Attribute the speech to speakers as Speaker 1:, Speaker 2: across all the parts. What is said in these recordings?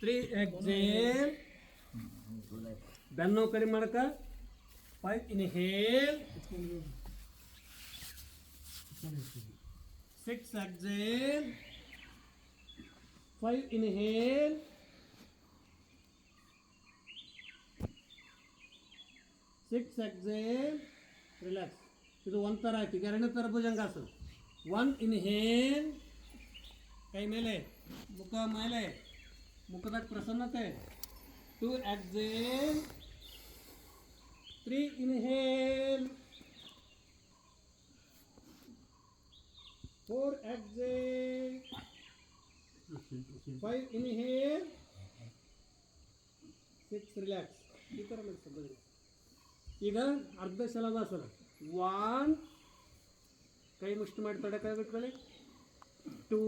Speaker 1: Three exhale ಬೆನ್ನು ಕಡಿಮೆ ಮಾಡಕ five inhale six exhale five inhale six exhale relax ಇದು ಒಂಥರ ಆಯ್ತು. ಈಗ ಎರಡನೇ ಥರ ಭುಜಂಗಾಸನ. ಒನ್ ಇನ್ಹೇಲ್ ಕೈ ಮೇಲೆ. ಮುಖ ಮೇಲೆ ಮುಖದಾಗ ಪ್ರಸನ್ನತೆ two exhale three inhale four exhale five inhale six relax ಈ ಥರ ಮಾಡಿಸ್ತಾರೆ ಈಗ ಅರ್ಧ ಶಲಭಾಸನ ಒನ್ ಕೈ ಮುಷ್ಟಿ ಮಾಡಿ ತೊಡೆ ಕೈ ಬಿಟ್ಕೊಳ್ಳಿ ಟೂ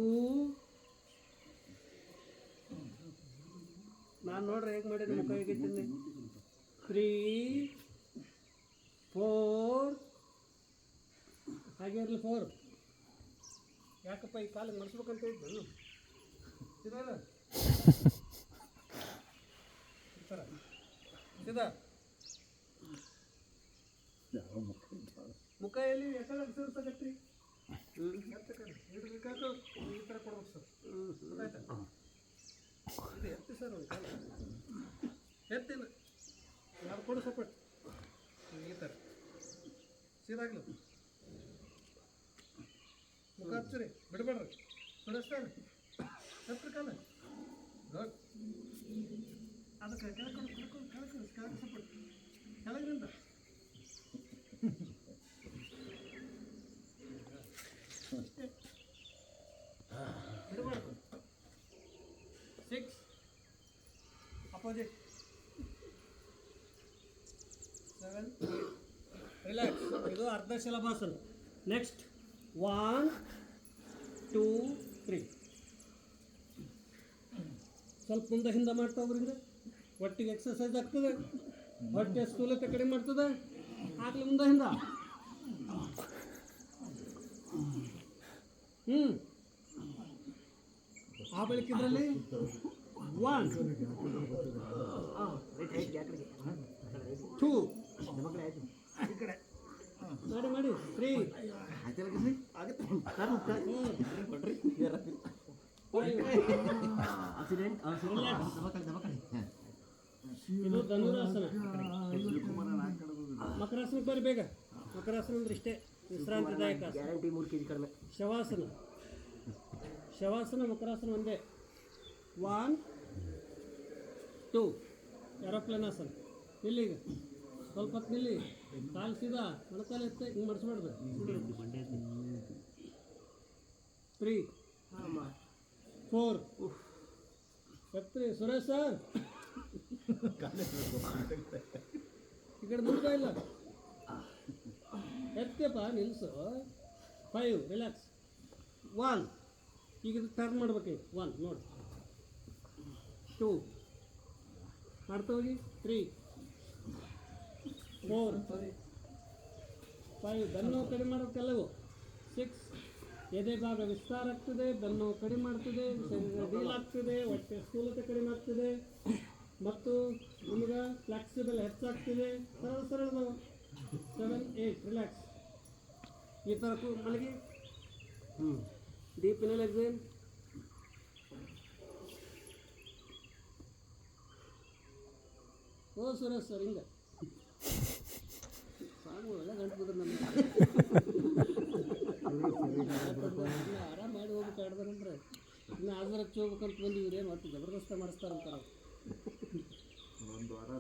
Speaker 1: ನಾನು ನೋಡ್ರಿ ಹೇಗೆ ಮಾಡಿದ್ರೆ ಮುಖ ಹೇಗಿದ್ದೀನಿ ತ್ರೀ ಫೋರ್ ಹಾಗೆ ಇರಲಿ ಫೋರ್ ಯಾಕಪ್ಪ ಈ ಕಾಲಿಗೆ ಮಡಿಸ್ಬೇಕಂತ ಇದ್ದು? ಇದಲ್ಲ ಮುಖ ಎಲ್ಲಿ ಯಾಕಂದ್ರೆ ಅನ್ಸರ್ಸಕತ್ರಿ ಮುಖ ಹಚ್ಚಿರಿ ಬಿಡಬೇಡ್ರಿ ಸುರೇಶ್ತಾನೆ ಹತ್ರ ಕಾಲ ಗುಡ್ ಅದಕ್ಕೆ ಕೆಳಕೊಂಡು ಕೆಳಕೊಂಡು ಕೆಳಕೊಂಡು ಕೆಳಗೆ ಸಪೋರ್ಟ್ ಕೆಳಗಿನಿಂದ ಬಿಡಬಾರ್ದು ಸಿಕ್ಸ್ ಅಪೋಸಿಟ್ ಸೆವೆನ್ ರಿಲ್ಯಾಕ್ಸ್ ಇದು ಅರ್ಧ shalabhasana next one two three ಸ್ವಲ್ಪ ಮುಂದೆ ಹಿಂದೆ ಮಾಡ್ತಾ ಹೋಗ್ರಿಂದ ಒಟ್ಟಿಗೆ ಎಕ್ಸಸೈಸ್ ಆಗ್ತದೆ. ಹೊಟ್ಟೆ ಸ್ಥೂಲತೆ ಕಡಿಮೆ ಮಾಡ್ತದೆ. ಆಗಲಿ ಮುಂದೆ ಹಿಂದೆ. ಹ್ಞೂ ಆ ಬಳಿಕ ಇದರಲ್ಲಿ ಒನ್ ಟೂ ಮಾಡಿ ಮಾಡಿ. ತ್ರೀ ಇದು ಧನುರಾಸನ ಮಕರಾಸನಕ್ಕೆ ಬರ್ರಿ ಬೇಗ ಮಕರಾಸನ ಅಂದ್ರೆ ಇಷ್ಟೇ ವಿಶ್ರಾಂತಿದಾಯಕ.
Speaker 2: ಗ್ಯಾರಂಟಿ ಮೂರು ಕೆ ಜಿ ಕಡಿಮೆ
Speaker 1: ಶವಾಸನ ಶವಾಸನ ಮಕರಾಸನ ಒಂದೇ ಒನ್ ಟೂ ಏರೋಪ್ಲೇನ್ ಆಸನ ನಿಲ್ಲಿಗ ಸ್ವಲ್ಪ ಹೊತ್ತು ನಿಲ್ಲಿ ಕಾಲು ಸೀದಾ ಮೊಣಕಾಲು ಎತ್ತ ಹಿಂಗೆ ಮಾಡಿಸ್ಬಾರ್ದು. ತ್ರೀ ಫೋರ್ ಎತ್ರಿ ಸುರೇಶ್ ಸರ್ ಈ ಕಡೆ ಮುಗ್ದ ಇಲ್ಲ? ಎತ್ತಪ್ಪ, ನಿಲ್ಸು. ಫೈವ್ ರಿಲ್ಯಾಕ್ಸ್ ಒನ್ ಈಗ ಟರ್ನ್ ಮಾಡ್ಬೇಕು ಒನ್ ನೋಡಿ. ಟೂ ಮಾಡ್ತಾ ಹೋಗಿ. ತ್ರೀ ಫೋರ್ ಫೈವ್ ಬೆನ್ನು ಕಡಿಮೆ ಮಾಡೋಕ್ಕೆಲ್ಲವು ಸಿಕ್ಸ್ ಎದೆ ಭಾಗ ವಿಸ್ತಾರ ಆಗ್ತದೆ ಬೆನ್ನು ಕಡಿಮೆ ಮಾಡ್ತದೆ ಶರೀರ ಡೀಲ್ ಆಗ್ತದೆ ಹೊಟ್ಟೆ ಸ್ಥೂಲತೆ ಕಡಿಮೆ ಆಗ್ತದೆ. ಮತ್ತು ನಿಮ್ಗೆ ಫ್ಲೆಕ್ಸಿಬಲ್ ಹೆಚ್ಚಾಗ್ತದೆ ಸರಳ ಸರಳ ಸೆವೆನ್ ಏಯ್ಟ್ ರಿಲ್ಯಾಕ್ಸ್ ಈ ಥರ ಮಲಗಿ. ಹ್ಞೂ ಡೀಪ್ ಎಕ್ಸೇಲ್ ಓ ಸುರೇಶ್ ಸರ್ ಹಿಂಗೆ. ಆರಾಮ್ ಮಾಡಿ ಹೋಗ್ಬೇಕು ಆಡ್ದಾರಂದ್ರೆ ಇನ್ನು ಆದ್ರೆ ಹಚ್ಚಿ ಹೋಗ್ಬೇಕಂತ ಬಂದಿವ್ರಿ ಏನು ಒಟ್ಟು ಜಬರ್ದಸ್ತ ಅಂತ
Speaker 3: ಒಂದು ವಾರ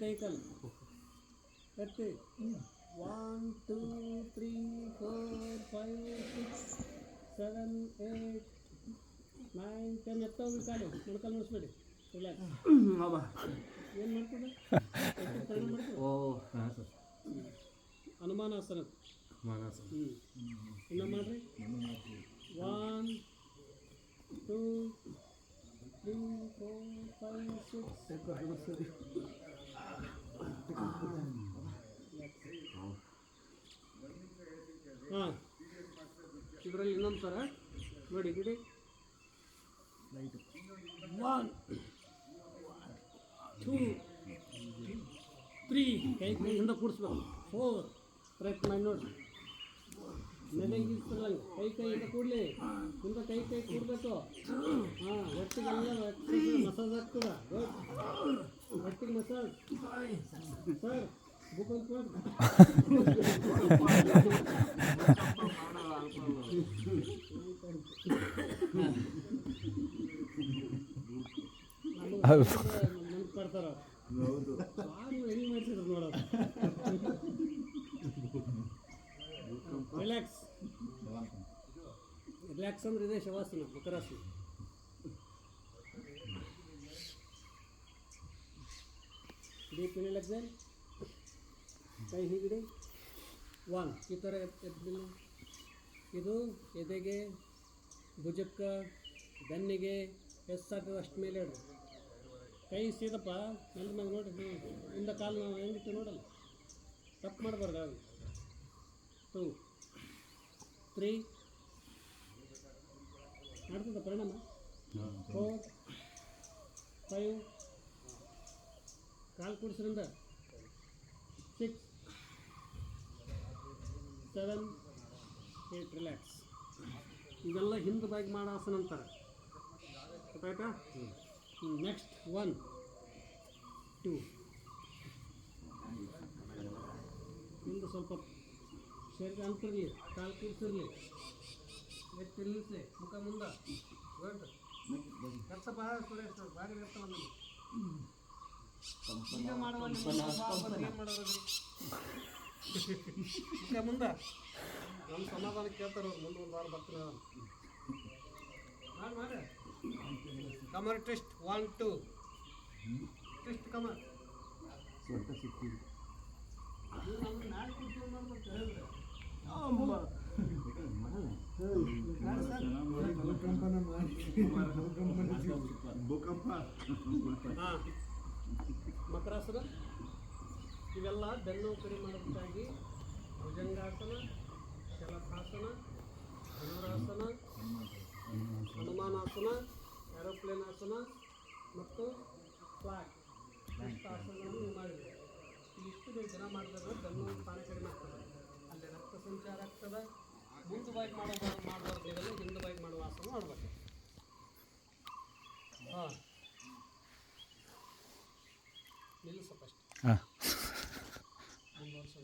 Speaker 1: ಕೈ ಕಾಲು ಎತ್ತಿ one two three four five six seven eight nine ten ಎತ್ತೋಗಿ ಕಾಲು ಮೊಣಕಾಲು ಮುಡಿಸ್ಬೇಡಿ ರಿಲ್ಯಾಕ್ಸ್ ಏನು ಮಾಡ್ತದೆ? ಎತ್ತಿ ತಗೊಂಡ್ ಸರ್
Speaker 2: ಓ
Speaker 1: ಅನುಮಾನಾಸನ.
Speaker 3: ಮಾನಸ
Speaker 1: ಹ್ಞೂ ಇನ್ನೂ ಮಾಡ್ರಿ. One two three four five six ಹಾಂ. ಇದರಲ್ಲಿ ಇನ್ನೊಂದು ಥರ ನೋಡಿ ಬಿಡಿ. ಒನ್ ಟೂ ತ್ರೀ ಕೈ ಕೈಯಿಂದ ಕೂಡಿಸ್ಬೇಕು ಫೋರ್ ಪ್ರಯತ್ನ ಮಾಡಿ ನೋಡಿ ನೆಲೆಗಿರ್ತಲ್ಲ ಕೈ ಕೈಯಿಂದ ಕೂಡಲಿ ಹಿಂದೆ ಕೈ ಕೈ ಕೂಡಬೇಕು ಹಾಂ ಒಟ್ಟಿಗೆಲ್ಲ ಮಸಾಜ್ ಆಗ್ತದ ಗುಡ್ ಒಟ್ಟಿಗೆ ಮಸಾಜ್ ಸರ್ ಬುಕ್ ಅಂತ ರಿಲ್ಯಾಕ್ಸ್ ರಿಲ್ಯಾಕ್ಸ್ ಅಂದ್ರೆ ಇದೆ ಶವಾಸನ, ಮಕರಾಸನ. ಡೀಪ್ ಎಕ್ಸೈಲ್ ಕೈ ಹೀಗಿಡಿ. ಒನ್ ಈ ಥರ ಎದ್ದಿಲ್ಲ ಇದು ಎದೆಗೆ, ಭುಜಕ್ಕೆ, ಬೆನ್ನಿಗೆ ಎಷ್ಟಾಗ್ತದೆ ಅಷ್ಟು ಮೇಲೆ ಇಡ್ರಿ ಕೈ ಸೀದಪ್ಪ, ನೆಲದ ಮ್ಯಾಗ ನೋಡಿ ಹ್ಞೂ ಇಂದ ಕಾಲು ನಾವು ಹೆಂಗಿತ್ತು ನೋಡಲ್ಲ. ತಪ್ಪು ಮಾಡಬಾರ್ದು ಅದು ಟೂ ತ್ರೀ. ಮಾಡ್ತದ ಪರಿಣಾಮ? ಫೋರ್ ಫೈವ್ ಕಾಲು ಕೂಡಿಸ್ರಿಂದ ಸಿಕ್ಸ್ ಸೆವೆನ್ ಏಟ್ ರಿಲ್ಯಾಕ್ಸ್ ಇವೆಲ್ಲ ಹಿಂದೆ ಬಾಗಿ ಮಾಡೋ ಆಸನ ಅಂತಾರೆ ಗೊತ್ತಾಯ್ತಾ? ನೆಕ್ಸ್ಟ್ ಒನ್ ಟೂ ಹಿಂದೆ ಸ್ವಲ್ಪ ಶರೀರ ಅಂತಿರಲಿ ಕಾಲು ಕೂಡಿಸಿರ್ಲಿ ಎತ್ತಿ ನಿಲ್ಲಿಸಿ ಮುಖ ಮುಂದೆ ಗುಡ್ ಕತ್ತಪ್ಪ ಸುರೇಶ್ ಬಾರಿ ಇರ್ತಲ್ಲ ನಮಗೆ ಈಗ ಮಾಡುವ ಏನು ಮಾಡೋದ್ರಿ ಮುಖ ಮುಂದೆ ನಮ್ಮ ಸಮಾಧಾನ ಕೇಳ್ತಾರೆ ಅವ್ರು ಮುಂದೆ ಒಂದು ವಾರ ಬರ್ತೀನಿ ಮಾಡಿ ಮಾಡಿ ಕಮರ್ ಟೆಸ್ಟ್ ಒನ್ ಟು ಟೆಸ್ಟ್ ಕಮರ್
Speaker 3: ಸ್ವಲ್ಪ ಸಿಕ್ಕಿದೆ ಭೂಕಂಪ
Speaker 1: ಹಾಂ. ಮಕರಾಸನ ಇವೆಲ್ಲ ಬೆನ್ನು ಕಡಿಮೆ ಮಾಡೋದಕ್ಕಾಗಿ ಭುಜಂಗಾಸನ, ಶಲಭಾಸನ ಧನುರಾಸನ ಹನುಮಾನಾಸನ ಏರೋಪ್ಲೇನ್ ಆಸನ ಮತ್ತು ಫ್ಲಾಗ್ ಇಷ್ಟು ಆಸನಗಳನ್ನು ನೀವು ಮಾಡಿದ್ರಿ ಇಷ್ಟು ನೀವು ಜನ ಮಾಡಿದ್ರೆ ಬೆನ್ನು ಸ್ಥಾನ ಕಡಿಮೆ ಆಗ್ತದೆ. ಅಲ್ಲಿ ರಕ್ತ ಸಂಚಾರ ಆಗ್ತದೆ. ಮುಂದೆ ಬಾಗಿ ಮಾಡೋ ಮಾಡಬಾರ್ದು ನೀವೆಲ್ಲ ಹಿಂದೆ ಬಾಗಿ ಮಾಡುವ ಆಸನ ಮಾಡಬೇಕು. ಹಾಂ